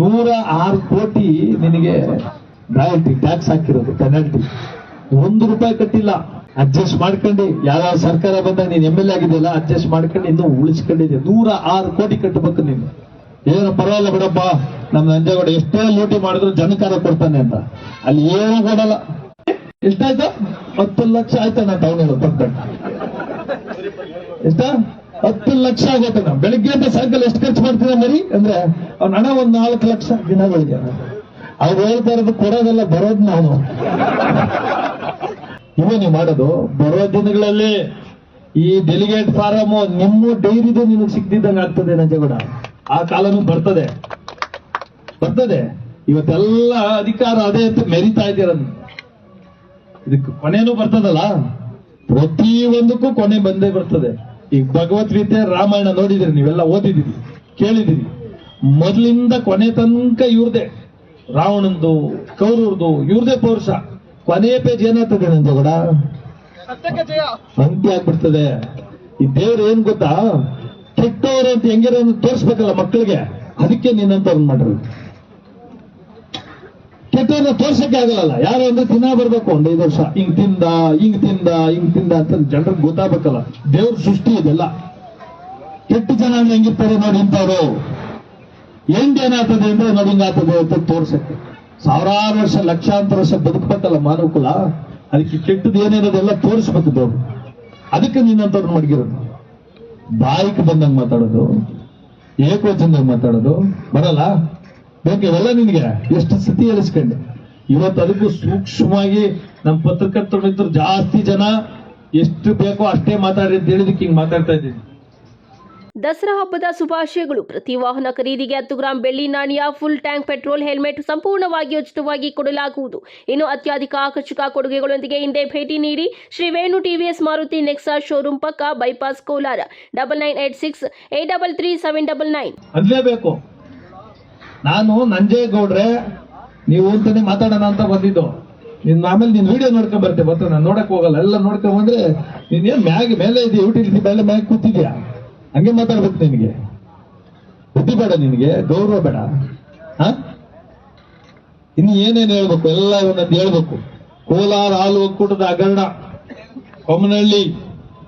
ನೂರ ಆರು ಕೋಟಿ ನಿನಗೆ ರಾಯಲ್ಟಿ ಟ್ಯಾಕ್ಸ್ ಹಾಕಿರೋದು ಪೆನಾಲ್ಟಿ ಒಂದು ರೂಪಾಯಿ ಕಟ್ಟಿಲ್ಲ. ಅಡ್ಜಸ್ಟ್ ಮಾಡ್ಕೊಂಡು ಯಾವ ಸರ್ಕಾರ ಬಂದಾಗ ನೀನ್ ಎಂ ಎಲ್ ಎ ಆಗಿದೆಯಲ್ಲ ಅಡ್ಜಸ್ಟ್ ಮಾಡ್ಕೊಂಡು ಇನ್ನು ಉಳಿಸ್ಕೊಂಡಿದ್ದೆ. ನೂರ ಆರು ಕೋಟಿ ಕಟ್ಟಬೇಕು ನೀನು. ಏನು ಪರವಾಗಿಲ್ಲ ಬಿಡಪ್ಪ. ನಮ್ಮ ನಂಜೇಗೌಡ ಎಷ್ಟೇ ಲೂಟಿ ಮಾಡಿದ್ರು ಜನಕಾರ ಕೊಡ್ತಾನೆ ಅಂತ. ಅಲ್ಲಿ ಏನು ಕೊಡಲ್ಲ. ಎಷ್ಟಾಯ್ತು? ಹತ್ತು ಲಕ್ಷ ಆಯ್ತಾ ನಾ ಟೌನ್ ಹೇಳೋ ಎಷ್ಟ? ಹತ್ತು ಲಕ್ಷ ಆಗುತ್ತೆ ನಾವು ಬೆಳಿಗ್ಗೆಯಿಂದ ಸಾಯಂಕಾಲ ಎಷ್ಟು ಖರ್ಚು ಮಾಡ್ತೀರ ಮರಿ? ಅಂದ್ರೆ ಅವ್ನ ಹಣ ಒಂದ್ ನಾಲ್ಕು ಲಕ್ಷ ದಿನಗಳಿಗೆ. ಅವ್ರು ಹೇಳ್ತಾ ಇರೋದು ಕೊಡೋದೆಲ್ಲ, ಬರೋದು ನಾನು. ನೀವು ಮಾಡೋದು, ಬರೋ ದಿನಗಳಲ್ಲಿ ಈ ಡೆಲಿಗೇಟ್ ಫಾರಮ್ ನಿಮ್ಮ ಡೈರಿದು ನಿಮಗೆ ಸಿಕ್ತಿದ್ದಂಗೆ ಆಗ್ತದೆ ನಂಜೇಗೌಡ ಆ ಕಾಲನೂ ಬರ್ತದೆ. ಬರ್ತದೆ. ಇವತ್ತೆಲ್ಲ ಅಧಿಕಾರ ಅದೇ ಅಂತ ಮೆರಿತಾ ಇದ್ದೀರ ಇದಕ್ಕೆ ಕೊನೆನೂ ಬರ್ತದಲ್ಲ? ಪ್ರತಿ ಒಂದಕ್ಕೂ ಕೊನೆ ಬಂದೇ ಬರ್ತದೆ. ಈಗ ಭಗವದ್ಗೀತೆ ರಾಮಾಯಣ ನೋಡಿದಿರಿ ನೀವೆಲ್ಲ ಓದಿದಿರಿ ಕೇಳಿದಿರಿ. ಮೊದಲಿಂದ ಕೊನೆ ತನಕ ಇವ್ರದೇ. ರಾವಣಂದು ಕೌರವ್ರದು ಇವ್ರದೇ ಪೌರುಷ. ಕೊನೆಯ ಪೇಜ್ ಏನಾಗ್ತದೆ ನಂಜಗೌಡ ಅಂತ್ಯ ಆಗ್ಬಿಡ್ತದೆ. ಈ ದೇವ್ರ ಏನ್ ಗೊತ್ತಾ? ಕೆಟ್ಟವರು ಅಂತ ಹೆಂಗಿರೋ ತೋರಿಸ್ಬೇಕಲ್ಲ ಮಕ್ಕಳಿಗೆ. ಅದಕ್ಕೆ ನಿನ್ನಂತವ್ರನ್ನ ಮಾಡ್ರಿ ಕೆಟ್ಟವ್ರನ್ನ ತೋರ್ಸಕ್ಕೆ ಆಗಲ್ಲ. ಯಾರು ಅಂದ್ರೆ ತಿನ್ನ ಬರ್ಬೇಕು, ಒಂದ್ ಐದು ವರ್ಷ. ಹಿಂಗ್ ತಿಂದ ಹಿಂಗ್ ತಿಂದ ಹಿಂಗ್ ತಿಂದ ಅಂತ ಜನರಿಗೆ ಗೊತ್ತಾಗ್ಬೇಕಲ್ಲ. ದೇವ್ರ ಸೃಷ್ಟಿ ಇದೆಲ್ಲ. ಕೆಟ್ಟ ಜನ ಹೆಂಗಿರ್ತಾರೆ ನೋಡಿ ಇಂಥವ್ರು. ಏನಾಗ್ತದೆ ಅಂದ್ರೆ ನೋಡಿ ಹಿಂಗಾಗ್ತದೆ ಅಂತ ತೋರ್ಸಕ್ಕೆ. ಸಾವಿರಾರು ವರ್ಷ, ಲಕ್ಷಾಂತರ ವರ್ಷ ಬದುಕಬೇಕಲ್ಲ ಮಾನವಕುಲ. ಅದಕ್ಕೆ ಕೆಟ್ಟದ್ದು ಏನೇನದೆಲ್ಲ ತೋರಿಸ್ಬೇಕು ದೇವ್ರು. ಅದಕ್ಕೆ ನೀನಂತವ್ರು ಮಡಗಿರೋದು. ಬಾಯಿಗೆ ಬಂದಂಗೆ ಮಾತಾಡೋದು, ಏಕವಚನದಾಗ ಮಾತಾಡೋದು. ಬರಲ್ಲ? ಬೇಕು ಇವೆಲ್ಲ ನಿನಗೆ? ಎಷ್ಟು ಸ್ಥಿತಿ ಹೇಳಿಸ್ಕೊಂಡೆ ಇವತ್ತು ಅದಕ್ಕೂ ಸೂಕ್ಷ್ಮವಾಗಿ ನಮ್ಮ ಪತ್ರಕರ್ತರು ಜಾಸ್ತಿ ಜನ ಎಷ್ಟು ಬೇಕೋ ಅಷ್ಟೇ ಮಾತಾಡಿ ಅಂತ ಹೇಳಿದಕ್ಕೆ ಹಿಂಗ್ ಮಾತಾಡ್ತಾ ಇದ್ದೀನಿ. ದಸರಾ ಹಬ್ಬದ ಶುಭಾಶಯಗಳು. ಪ್ರತಿ ವಾಹನ ಖರೀದಿಗೆ ಹತ್ತು ಗ್ರಾಂ ಬೆಳ್ಳಿ ನಾಣ್ಯ ಫುಲ್ ಟ್ಯಾಂಕ್ ಪೆಟ್ರೋಲ್ ಹೆಲ್ಮೆಟ್ ಸಂಪೂರ್ಣವಾಗಿ ಉಚಿತವಾಗಿ ಕೊಡಲಾಗುವುದು. ಇನ್ನು ಅತ್ಯಧಿಕ ಆಕರ್ಷಕ ಕೊಡುಗೆಗಳೊಂದಿಗೆ ಹಿಂದೆ ಭೇಟಿ ನೀಡಿ Shri Venu TVS Maruti Nexa showroom ಪಕ್ಕ bypass Kolar. Double nine eight six eight double three seven double nine ನಾನು ನಂಜೇಗೌಡ್ರೆ, ನೀವು ಅಂತಾನೆ ಮಾತಾಡೋಣ ಅಂತ ಬಂದಿದ್ದು. ನಿನ್ ಆಮೇಲೆ ನೀನ್ ವಿಡಿಯೋ ನೋಡ್ಕೊಂಡ್ ಬರ್ತೆ ಬರ್ತ ನಾನು ನೋಡಕ್ ಹೋಗಲ್ಲ, ಎಲ್ಲ ನೋಡ್ಕೊಂಡ್ ಬಂದ್ರೆ ನೀನೇನ್ ಮ್ಯಾಗ, ಮೇಲೆ ಇದೆಯಾ ಯುಟಿಲಿಟಿ ಮೇಲೆ ಮ್ಯಾಗ ಕೂತಿದ್ಯಾ? ಹಂಗೆ ಮಾತಾಡ್ಬೇಕು ನಿನ್ಗೆ. ಬುದ್ಧಿ ಬೇಡ ನಿನ್ಗೆ, ಗೌರವ ಬೇಡ. ಹ? ಇನ್ನು ಏನೇನು ಹೇಳ್ಬೇಕು? ಎಲ್ಲ ಒಂದೊಂದು ಹೇಳ್ಬೇಕು. ಕೋಲಾರ ಹಾಲು ಒಕ್ಕೂಟದ ಹಗರಣ, ಕೊಮ್ಮನಹಳ್ಳಿ,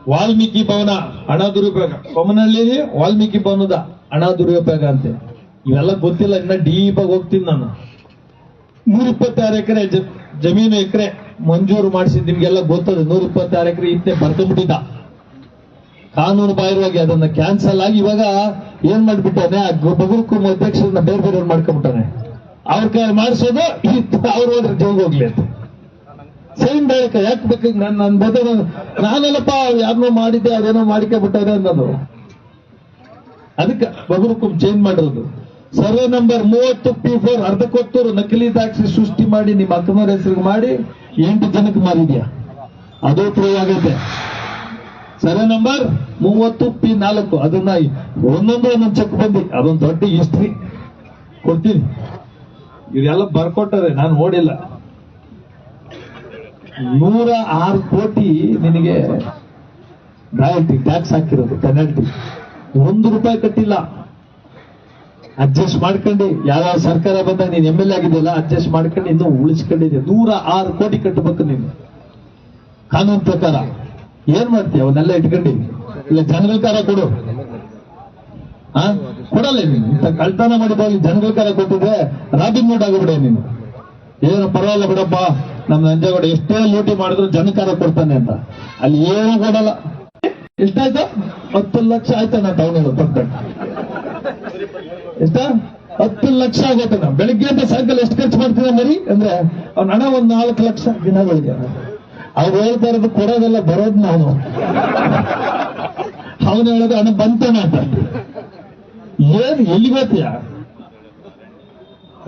ವಾಲ್ಮೀಕಿ ಭವನ ಹಣ ದುರುಪಯೋಗ ಕೊಮ್ಮನಹಳ್ಳಿ ವಾಲ್ಮೀಕಿ ಭವನದ ಹಣ ದುರುಪಯೋಗ ಅಂತೆ. ಇವೆಲ್ಲ ಗೊತ್ತಿಲ್ಲ, ಇನ್ನ ಡೀಪ್ ಆಗಿ ಹೋಗ್ತೀನಿ ನಾನು. ನೂರ ಇಪ್ಪತ್ತಾರು ಎಕರೆ ಜಮೀನು ಎಕರೆ ಮಂಜೂರು ಮಾಡಿಸಿದ್ ನಿಮ್ಗೆಲ್ಲ ಗೊತ್ತದ ನೂರ ಇಪ್ಪತ್ತಾರು ಎಕರೆ ಇತ್ತೆ ಬರ್ಕೊಂಡ್ಬಿಟ್ಟಿದ್ದ ಕಾನೂನು ಬಾಹಿರವಾಗಿ ಅದನ್ನ ಕ್ಯಾನ್ಸಲ್ ಆಗಿ ಇವಾಗ ಏನ್ ಮಾಡ್ಬಿಟ್ಟಾನೆ, ಆ ಬಗುರುಕುಂ ಅಧ್ಯಕ್ಷರನ್ನ ಬೇರೆ ಬೇರೆಯವ್ರು ಮಾಡ್ಕೊಂಡ್ಬಿಟ್ಟಾನೆ. ಅವ್ರ ಕೈ ಮಾಡಿಸೋದು ಅವ್ರು ಹೋದ್ರೆ ಜೋಗ ಹೋಗ್ಲಿ ಅಂತ. ಸೈನ್ ಬೇಕ, ಯಾಕೆ ಬೇಕು? ನಾನು ನನ್ನ ಬದ ನಾನಲ್ಲಪ್ಪ ಯಾರನ್ನೋ ಮಾಡಿದ್ದೆ ಅದೇನೋ ಮಾಡ್ಕೊಂಡ್ಬಿಟ್ಟಾರೆ ಅನ್ನೋದು. ಅದಕ್ಕೆ ಬಗುರುಕುಂ ಚೇಂಜ್ ಮಾಡಿರೋದು. ಸರ್ವೆ ನಂಬರ್ ಮೂವತ್ತು ಪಿ ಫೋರ್ ಅರ್ಧ ಕೊತ್ತೂರು ನಕಲಿ ಟ್ಯಾಕ್ಸಿ ಸೃಷ್ಟಿ ಮಾಡಿ ನಿಮ್ಮ ಅಕ್ಕನವ್ರ ಹೆಸರಿಗೆ ಮಾಡಿ ಎಂಟು ಜನಕ್ಕೆ ಮಾರಿದ್ಯಾ? ಅದು ಪ್ರೂವ್ ಆಗೈತೆ. ಸರ್ವೆ ನಂಬರ್ ಮೂವತ್ತು ಪಿ ನಾಲ್ಕು. ಅದನ್ನ ಒಂದೊಂದು ಒಂದೊಂದು ಚೆಕ್ ಬಂದಿ. ಅದೊಂದು ದೊಡ್ಡ ಹಿಸ್ಟ್ರಿ ಕೊಡ್ತೀನಿ. ಇದೆಲ್ಲ ಬರ್ಕೊಟ್ಟರೆ ನಾನು ನೋಡಿಲ್ಲ ನೂರ ಆರು ಕೋಟಿ ನಿನಗೆ ರಾಯಲ್ಟಿ ಟ್ಯಾಕ್ಸ್ ಹಾಕಿರೋದು ಪೆನಾಲ್ಟಿ ಒಂದು ರೂಪಾಯಿ ಕಟ್ಟಿಲ್ಲ. ಅಡ್ಜಸ್ಟ್ ಮಾಡ್ಕೊಂಡು ಯಾವ ಸರ್ಕಾರ ಬಂದಾಗ ನೀನು ಎಂ ಎಲ್ ಎ ಆಗಿದೆಯಲ್ಲ ಅಡ್ಜಸ್ಟ್ ಮಾಡ್ಕೊಂಡು ಇನ್ನು ಉಳಿಸ್ಕೊಂಡಿದ್ದೆ ನೂರ ಆರು ಕೋಟಿ ಕಟ್ಟಬೇಕು ನೀನು. ಕಾನೂನು ಪ್ರಕಾರ. ಏನ್ ಮಾಡ್ತೀಯ? ಅವನ್ನೆಲ್ಲ ಇಟ್ಕೊಂಡು. ಇಲ್ಲ ಜನಗಳ ಕಾರ ಕೊಡು. ಆ? ಕೊಡಲ್ಲ ನೀನು. ಇಂಥ ಕಳ್ತನ ಮಾಡಿದ ಜನಗಳ ಕಾರ ಕೊಟ್ಟಿದ್ರೆ ರಾಬಿನ್ ಮೂಡ್ ಆಗಿಬಿಡೆ ನೀನು. ಏನು ಪರವಾಗಿಲ್ಲ ಬಿಡಪ್ಪ. ನಮ್ಮ ನಂಜೇಗೌಡ ಎಷ್ಟೇ ಲೂಟಿ ಮಾಡಿದ್ರು ಜನಕಾರ ಕೊಡ್ತಾನೆ ಅಂತ. ಅಲ್ಲಿ ಏನು ಕೊಡಲ್ಲ. ಎಷ್ಟಾಯ್ತು? ಹತ್ತು ಲಕ್ಷ ಆಯ್ತಾ ನಾ ಟೌನ್ ಹೇಳೋ ಪಕ್ಕದ ಎಷ್ಟ ಹತ್ತು ಲಕ್ಷ ಆಗುತ್ತೆ ನಾವು ಬೆಳಿಗ್ಗೆಯಿಂದ ಸಾಯಂಕಾಲ ಎಷ್ಟು ಖರ್ಚು ಮಾಡ್ತೀರ ಮರಿ? ಅಂದ್ರೆ ಅವ್ನ ಹಣ ಒಂದ್ ನಾಲ್ಕು ಲಕ್ಷ ದಿನಗಳಿಗೆ. ಅವ್ರು ಹೇಳ್ತಾ ಇರೋದು ಕೊಡೋದೆಲ್ಲ, ಬರೋದ್ ನಾನು ಅವನು ಹೇಳೋದು ಹಣ ಬಂತಾನ ಅಂತ ಏನ್ ಎಲ್ಲಿ ಗೊತ್ತೀಯ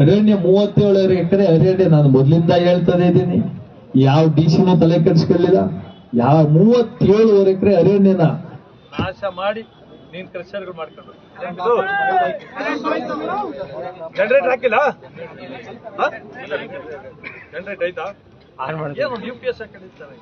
ಅರಣ್ಯ ಮೂವತ್ತೇಳು ಎಕರೆ ಅರಣ್ಯ, ನಾನು ಮೊದಲಿಂದ ಹೇಳ್ತಾನೆ ಇದ್ದೀನಿ. ಯಾವ ಡಿ ಸಿನೂ ತಲೆ ಕೆಡಿಸ್ಕೊಳ್ಳಿಲ್ಲ. ಯಾವ ಮೂವತ್ತೇಳುವರೆ ಎಕರೆ ಅರಣ್ಯನ. ನಾಶ ಮಾಡಿ. ನೀನ್ ಕ್ರಷರ್ಗಳು ಮಾಡ್ಕೊಂಡು. ಜನರೇಟ್ ಹಾಕಿಲ್ಲ? ಜನರೇಟ್ ಆಯ್ತಾ? U P S ಹಾಕೊಂಡಿರ್ತಾರೆ